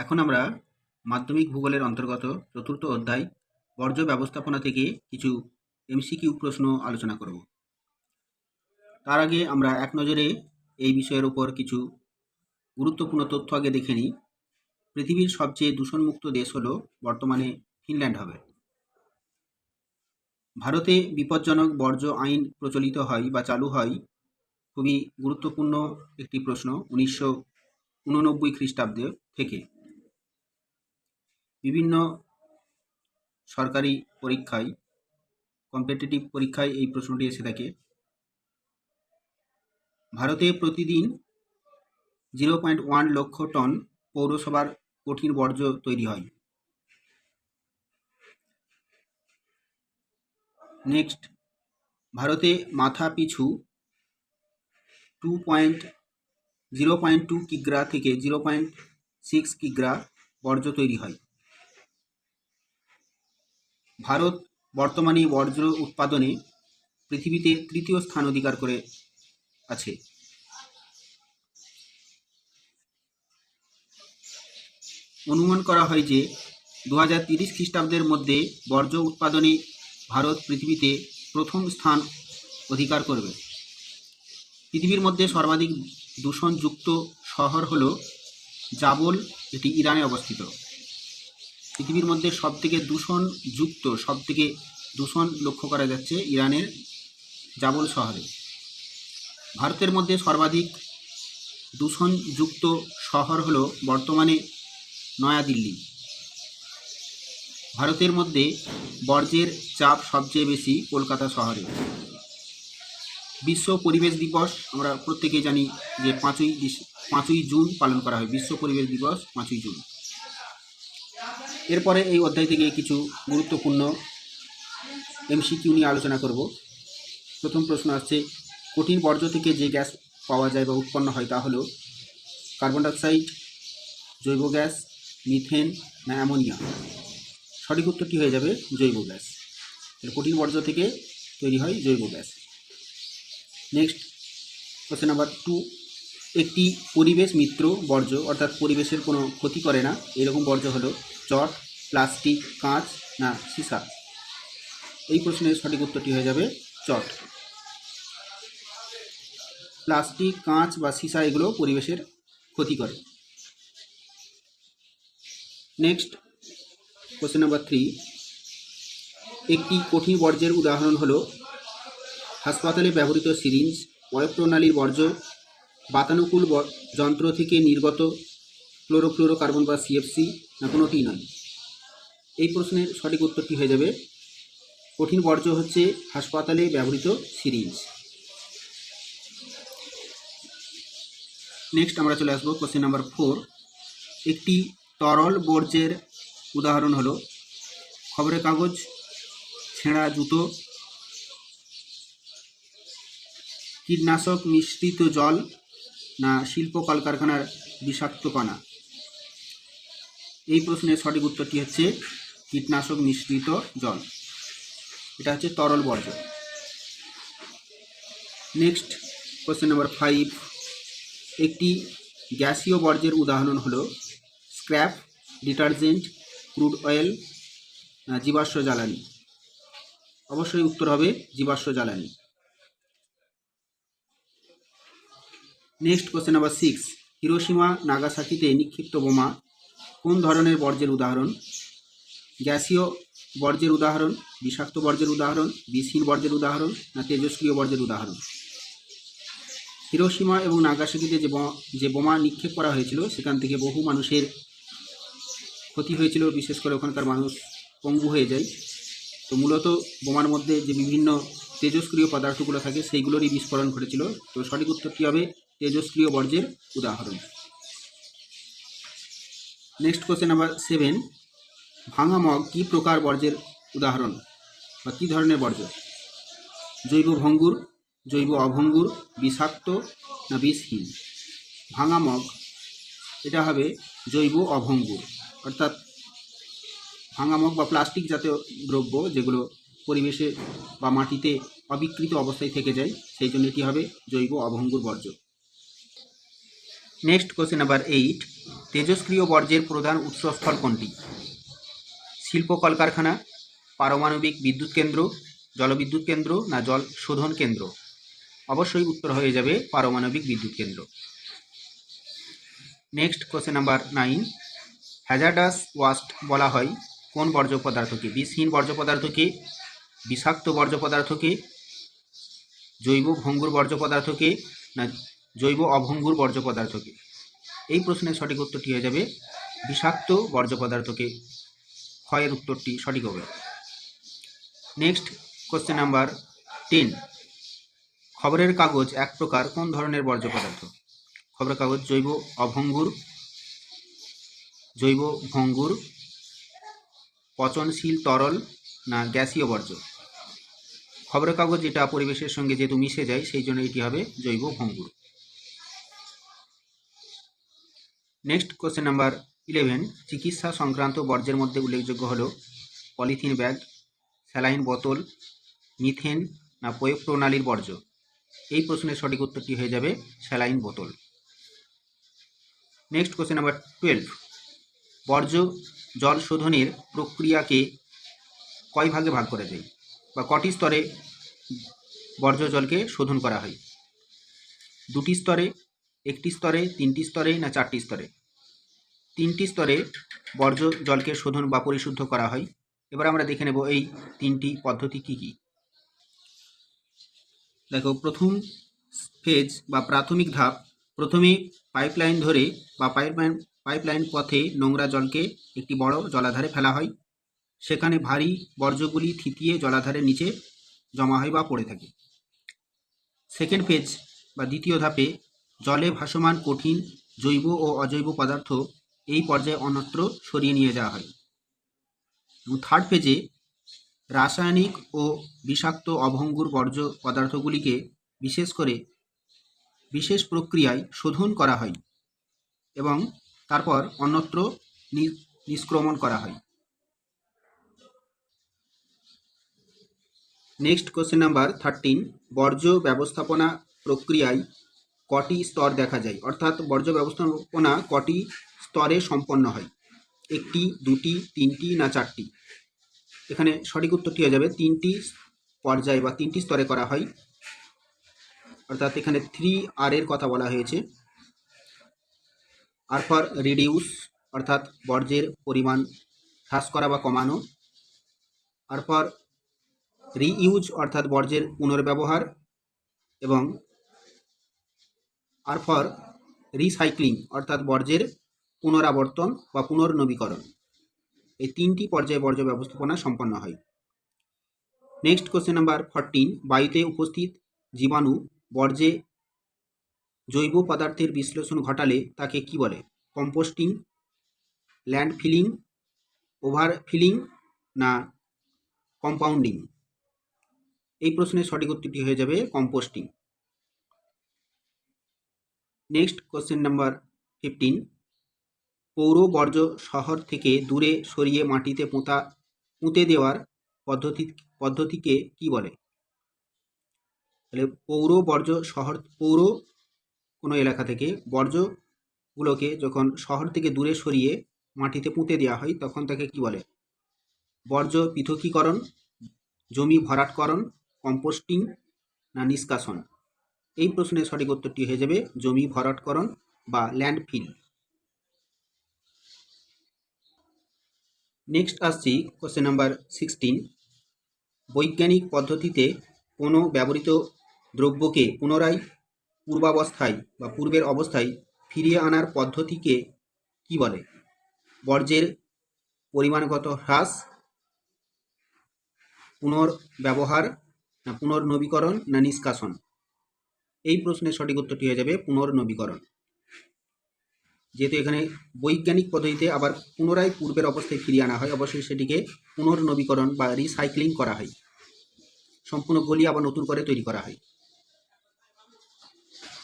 এখন আমরা মাধ্যমিক ভূগোলের অন্তর্গত চতুর্থ অধ্যায় বর্জ্য ব্যবস্থাপনা থেকে কিছু এমসিকিউ প্রশ্ন আলোচনা করব। তার আগে আমরা এক নজরে এই বিষয়ের উপর কিছু গুরুত্বপূর্ণ তথ্য আগে দেখে নিই। পৃথিবীর সবচেয়ে দূষণমুক্ত দেশ হলো বর্তমানে ফিনল্যান্ড হবে। ভারতে বিপজ্জনক বর্জ্য আইন প্রচলিত হয় বা চালু হয় খুবই গুরুত্বপূর্ণ একটি প্রশ্ন উনিশশো উননব্বই খ্রিস্টাব্দে থেকে। বিভিন্ন সরকারি পরীক্ষায় কম্পিটিটিভ পরীক্ষায় এই প্রশ্নটি এসে থাকে। ভারতে প্রতিদিন জিরো পয়েন্ট ওয়ান লক্ষ টন পৌরসভার কঠিন বর্জ্য তৈরি হয়। নেক্সট ভারতে মাথা পিছু two point zero point two কিগ্রা থেকে জিরো পয়েন্ট সিক্স কিগ্রা বর্জ্য তৈরি হয়। ভারত বর্তমানে বর্জ্য উৎপাদনে পৃথিবীতে তৃতীয় স্থান অধিকার করে আছে। অনুমান করা হয় যে দু হাজার তিরিশ খ্রিস্টাব্দের মধ্যে বর্জ্য উৎপাদনে ভারত পৃথিবীতে প্রথম স্থান অধিকার করবে। পৃথিবীর মধ্যে সর্বাধিক দূষণযুক্ত শহর হল জাবল, এটি ইরানে অবস্থিত। পৃথিবীর মধ্যে সব সবথেকে দূষণযুক্ত সবথেকে দূষণ লক্ষ্য করা যাচ্ছে ইরানের জাবল শহরে। ভারতের মধ্যে সর্বাধিক দূষণযুক্ত শহর হল বর্তমানে নয়াদিল্লি। ভারতের মধ্যে বর্জ্যের চাপ সবচেয়ে বেশি কলকাতা শহরে। বিশ্ব পরিবেশ দিবস আমরা প্রত্যেকেই জানি যে পাঁচই পাঁচই জুন পালন করা হয়। বিশ্ব পরিবেশ দিবস পাঁচই জুন। এরপরে এই অধ্যায় থেকে কিছু গুরুত্বপূর্ণ এমসিকিউ নিয়ে আলোচনা করব। প্রথম প্রশ্ন আসছে, কঠিন বর্জ্য থেকে যে গ্যাস পাওয়া যায় বা উৎপন্ন হয় তা হলো কার্বন ডাইঅক্সাইড, জৈব গ্যাস, মিথেন না অ্যামোনিয়া? সঠিক উত্তরটি হয়ে যাবে জৈব গ্যাস। কঠিন বর্জ্য থেকে তৈরি হয় জৈব gas. Next question number two, একটি পরিবেশ মিত্র বর্জ্য, অর্থাৎ পরিবেশের কোনো ক্ষতি করে না, এরকম বর্জ্য হলো চট, প্লাস্টিক, কাঁচ, না, সীসা। এই প্রশ্নের সঠিক উত্তরটি হয়ে যাবে চট। প্লাস্টিক, কাঁচ বা সীসা এগুলো পরিবেশের ক্ষতি করে। Next, question number three. একটি কঠিন বর্জ্যের উদাহরণ হলো হাসপাতালে ব্যবহৃত সিরিঞ্জ প্রয়োগ প্রণালীর বর্জ্য, বাতানুকূল যন্ত্র থেকে নির্গত ক্লোরোফ্লোরোকার্বন বা সিএফসি না কোনোটি নয়। এই প্রশ্নের সঠিক উত্তরটি হয়ে যাবে? কঠিন বর্জ্য হচ্ছে হাসপাতালে ব্যবহৃত সিরিঞ্জ। নেক্সট আমরা চলে আসব কোশ্চেন নাম্বার ফোর একটি তরল বর্জ্যের উদাহরণ হলো, খবরের কাগজ, ছেঁড়া জুতো, কীটনাশক মিশ্রিত জল না শিল্প কলকারখানার বিষাক্ত কণা। এই প্রশ্নের সঠিক উত্তরটি হচ্ছে কীটনাশক মিশ্রিত জল। এটা হচ্ছে তরল বর্জ্য। নেক্সট কোশ্চেন নাম্বার ফাইভ একটি গ্যাসীয় বর্জ্যের উদাহরণ হলো স্ক্র্যাপ, ডিটারজেন্ট, ক্রুড অয়েল জীবাশ্ম জ্বালানি। অবশ্যই উত্তর হবে জীবাশ্ম জ্বালানি। Next question number six Hiroshima, নাগাসাকিতে নিক্ষিপ্ত বোমা কোন ধরনের বর্জ্যের উদাহরণ? গ্যাসীয় বর্জ্যের উদাহরণ, বিষাক্ত বর্জ্যের উদাহরণ বিষহীন বর্জ্যের উদাহরণ, না তেজস্ক্রিয় বর্জ্যের উদাহরণ? হিরোসীমা এবং নাগাসাকিতে যে যে বোমা নিক্ষেপ করা হয়েছিল, সেখান থেকে বহু মানুষের ক্ষতি হয়েছিল, বিশেষ করে ওখানকার মানুষ পঙ্গু হয়ে যায়। তো মূলত বোমার মধ্যে যে বিভিন্ন তেজস্ক্রিয় পদার্থগুলো থাকে, সেইগুলোরই বিস্ফোরণ ঘটেছিল। তো সঠিক উত্তরটি হবে? তেজস্ক্রিয় বর্জ্যের উদাহরণ। নেক্সট কোশ্চেন নাম্বার সেভেন ভাঙা মগ কী প্রকার বর্জ্যের উদাহরণ বা কী ধরনের বর্জ্য? জৈব ভঙ্গুর, জৈব অভঙ্গুর, বিষাক্ত না বিষহীন? ভাঙা মগ, এটা হবে জৈব অভঙ্গুর, অর্থাৎ ভাঙা মগ বা প্লাস্টিক জাতীয় দ্রব্য যেগুলো পরিবেশে বা মাটিতে অবিকৃত অবস্থায় থেকে যায়, সেই জন্য এটি হবে? জৈব অভঙ্গুর বর্জ্য। নেক্সট কোশ্চেন নাম্বার এইট তেজস্ক্রিয় বর্জ্যের প্রধান উৎসস্থল কোনটি? শিল্প কলকারখানা পারমাণবিক বিদ্যুৎ কেন্দ্র, জলবিদ্যুৎ কেন্দ্র না জল শোধন কেন্দ্র? অবশ্যই উত্তর হয়ে যাবে পারমাণবিক বিদ্যুৎ কেন্দ্র। Next question number nine hazardous waste বলা হয় কোন বর্জ্য পদার্থকে? বিষহীন বর্জ্য পদার্থকে, বিষাক্ত বর্জ্য পদার্থকে, জৈব ভঙ্গুর বর্জ্য পদার্থকে না জৈব অভঙ্গুর বর্জ্য পদার্থকে? এই প্রশ্নের সঠিক উত্তরটি হয়ে যাবে বিষাক্ত বর্জ্য পদার্থকে। ক্ষয়ের উত্তরটি সঠিক হবে। নেক্সট কোশ্চেন নাম্বার টেন খবরের কাগজ এক প্রকার কোন ধরনের বর্জ্য পদার্থ? খবরের কাগজ জৈব অভঙ্গুর, জৈব ভঙ্গুর, পচনশীল তরল না গ্যাসীয় বর্জ্য? খবরের কাগজ যেটা পরিবেশের সঙ্গে যেহেতু মিশে যায়, সেই জন্য এটি হবে জৈব ভঙ্গুর। নেক্সট কোশ্চেন নাম্বার ইলেভেন চিকিৎসা সংক্রান্ত বর্জ্যের মধ্যে উল্লেখযোগ্য হলো পলিথিন ব্যাগ, স্যালাইন বোতল, মিথেন না প্রয়োগ প্রণালীর বর্জ্য। এই প্রশ্নের সঠিক উত্তরটি হয়ে যাবে স্যালাইন বোতল। নেক্সট কোশ্চেন নাম্বার টুয়েলভ বর্জ্য জল শোধনের প্রক্রিয়াকে কয় ভাগে ভাগ করা যায়? বা কটি স্তরে বর্জ্য জলকে শোধন করা হয়? দুটি স্তরে একটি স্তরে, তিনটি স্তরে না চারটি স্তরে? তিনটি স্তরে বর্জ্য জলকে শোধন বা পরিশুদ্ধ করা হয়। এবার আমরা দেখে নেব এই তিনটি পদ্ধতি কি কি। দেখো, প্রথম ফেজ বা প্রাথমিক ধাপ, প্রথমে পাইপলাইন ধরে বা পাইপলাইন পাইপলাইন পথে নোংরা জলকে একটি বড় জলাধারে ফেলা হয়। সেখানে ভারী বর্জ্যগুলি থিতিয়ে জলাধারের নিচে জমা হয় বা পড়ে থাকে। সেকেন্ড ফেজ বা দ্বিতীয় ধাপে জলে ভাসমান কঠিন জৈব ও অজৈব পদার্থ এই পর্যায়ে অন্যত্র সরিয়ে নিয়ে যাওয়া হয়। এবং থার্ড ফেজে রাসায়নিক ও বিষাক্ত অভঙ্গুর বর্জ্য পদার্থগুলিকে বিশেষ করে বিশেষ প্রক্রিয়ায় শোধন করা হয় এবং তারপর অন্যত্র নিষ্ক্রমণ করা হয়। নেক্সট কোশ্চেন নাম্বার থার্টিন বর্জ্য ব্যবস্থাপনা প্রক্রিয়ায় কটি স্তর দেখা যায়। অর্থাৎ বর্জ্য ব্যবস্থাপনা কটি স্তরে সম্পন্ন হয়? একটি, দুটি, তিনটি না চারটি? এখানে সঠিক উত্তরটি হয়ে যাবে, তিনটি পর্যায়ে বা তিনটি স্তরে করা হয়। অর্থাৎ এখানে থ্রি আর এর কথা বলা হয়েছে। আর ফর রিডিউস অর্থাৎ বর্জ্যের পরিমাণ হ্রাস করা বা কমানো। আর ফর রিইউজ অর্থাৎ বর্জ্যের পুনর্ব্যবহার এবং আর ফর রিসাইক্লিং, অর্থাৎ বর্জ্যের পুনরাবর্তন বা পুনর্নবীকরণ। এই তিনটি পর্যায়ে বর্জ্য ব্যবস্থাপনা সম্পন্ন হয়। নেক্সট কোশ্চেন নাম্বার ফরটিন বায়ুতে উপস্থিত জীবাণু বর্জ্যে জৈব পদার্থের বিশ্লেষণ ঘটালে তাকে কি বলে? Composting land filling over filling না কম্পাউন্ডিং এই প্রশ্নের সঠিক উত্তরটি হয়ে যাবে composting next question number fifteen পৌর বর্জ্য শহর থেকে দূরে সরিয়ে মাটিতে পোঁতা, পুঁতে দেওয়ার পদ্ধতি, পদ্ধতিকে কি বলে? তাহলে পৌর বর্জ্য শহর, পৌর কোনো এলাকা থেকে বর্জ্যগুলোকে যখন শহর থেকে দূরে সরিয়ে মাটিতে পুঁতে দেওয়া হয়, তখন তাকে কি বলে? বর্জ্য পৃথকীকরণ, জমি ভরাটকরণ, কম্পোস্টিং না নিষ্কাশন? এই প্রশ্নের সঠিক উত্তরটি হয়ে যাবে জমি ভরাটকরণ বা ল্যান্ডফিল। নেক্সট আসছি কোশ্চেন নাম্বার সিক্সটিন বৈজ্ঞানিক পদ্ধতিতে কোনো ব্যবহৃত দ্রব্যকে পুনরায় পূর্বাবস্থায় বা পূর্বের অবস্থায় ফিরিয়ে আনার পদ্ধতিকে কি বলে? বর্জ্যের পরিমাণগত হ্রাস, পুনর্ব্যবহার না পুনর্নবীকরণ না নিষ্কাশন? এই প্রশ্নের সঠিক উত্তরটি হয়ে যাবে পুনর্নবীকরণ। যেহেতু এখানে বৈজ্ঞানিক পদ্ধতিতে আবার পুনরায় পূর্বের অবস্থায় ফিরিয়ে আনা হয় অবশ্যই সেটিকে পুনর্নবীকরণ বা রিসাইক্লিং করা হয়। সম্পূর্ণ গলিয়ে আবার নতুন করে তৈরি করা হয়।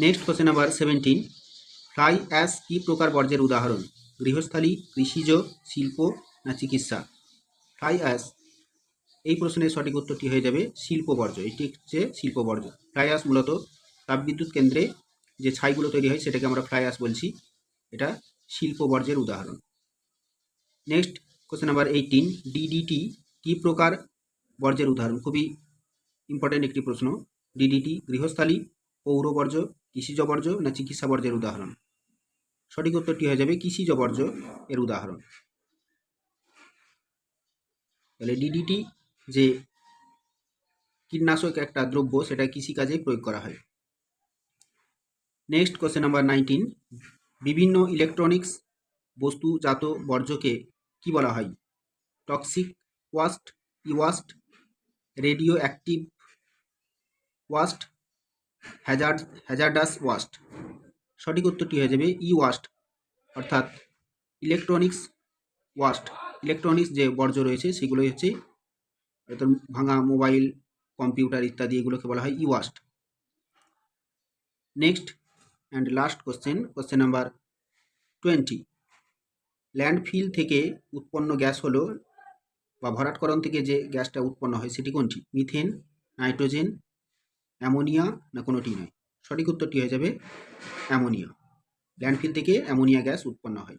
Next question number seventeen. Fly ash কি প্রকার বর্জ্যের উদাহরণ? গৃহস্থালী, কৃষিজ, শিল্প না চিকিৎসা? ফ্লাই অ্যাশ এই প্রশ্নের সঠিক উত্তরটি হয়ে যাবে শিল্প বর্জ্য এটি হচ্ছে শিল্প বর্জ্য ফ্লাই অ্যাশ মূলত তাপবিদ্যুৎ কেন্দ্রে যে ছাইগুলো তৈরি হয়, সেটাকে আমরা ফ্লাই অ্যাশ বলছি। এটা শিল্প বর্জ্যের উদাহরণ। Next question number eighteen DDT কি প্রকার বর্জ্যের উদাহরণ? খুবই ইম্পর্টেন্ট একটি প্রশ্ন। ডিডিটি গৃহস্থালী, পৌর বর্জ্য, কৃষিজ বর্জ্য না চিকিৎসা বর্জ্যের উদাহরণ? সঠিক উত্তরটি হয়ে যাবে কৃষিজ বর্জ্য এর উদাহরণ। তাহলে ডিডিটি যে কীটনাশক একটা দ্রব্য, সেটা কৃষিকাজে প্রয়োগ করা হয়। নেক্সট কোশ্চেন নাম্বার নাইনটিন বিভিন্ন ইলেকট্রনিক্স বস্তুজাত বর্জ্যকে কি বলা হয়? Toxic waste e waste radioactive waste hazard hazardous waste সঠিক উত্তরটি হয়ে যাবে ই ওয়াস্ট অর্থাৎ ইলেকট্রনিক্স ওয়াস্ট ইলেকট্রনিক্স যে বর্জ্য রয়েছে সেগুলোই হচ্ছে ভাঙা মোবাইল কম্পিউটার ইত্যাদি এগুলোকে বলা হয় e waste next and last question question number twenty landfill থেকে উৎপন্ন গ্যাস হলো বা ভরাটকরণ থেকে যে গ্যাসটা উৎপন্ন হয় সেটি কোনটি? মিথেন, নাইট্রোজেন, অ্যামোনিয়া না কোনোটি নয়? সঠিক উত্তরটি হয়ে যাবে অ্যামোনিয়া। ল্যান্ডফিল থেকে অ্যামোনিয়া গ্যাস উৎপন্ন হয়।